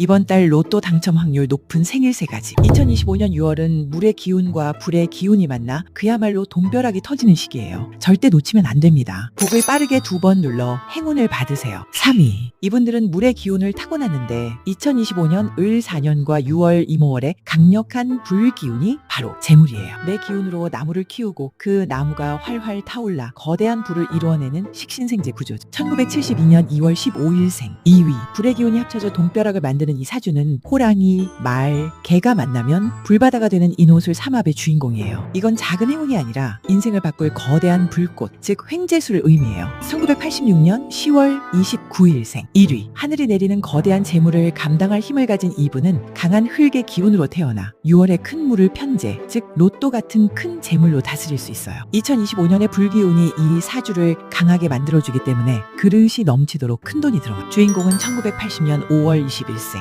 이번 달 로또 당첨 확률 높은 생일 세 가지. 2025년 6월은 물의 기운과 불의 기운이 만나 그야말로 돈벼락이 터지는 시기예요. 절대 놓치면 안 됩니다. 복을 빠르게 두 번 눌러 행운을 받으세요. 3위. 이분들은 물의 기운을 타고났는데 2025년 을 4년과 6월 이모월의 강력한 불 기운이 바로 재물이에요. 내 기운으로 나무를 키우고 그 나무가 활활 타올라 거대한 불을 이루어내는 식신생재 구조죠. 1972년 2월 15일생 2위. 불의 기운이 합쳐져 돈벼락을 만드는 이 사주는 호랑이, 말, 개가 만나면 불바다가 되는 인호술 삼합의 주인공이에요. 이건 작은 행운이 아니라 인생을 바꿀 거대한 불꽃, 즉 횡재수를 의미해요. 1986년 10월 29일생 1위. 하늘이 내리는 거대한 재물을 감당할 힘을 가진 이분은 강한 흙의 기운으로 태어나 6월의 큰 물을 편 재, 즉 로또 같은 큰 재물로 다스릴 수 있어요. 2025년의 불기운이 이 사주를 강하게 만들어주기 때문에 그릇이 넘치도록 큰 돈이 들어가. 주인공은 1980년 5월 21생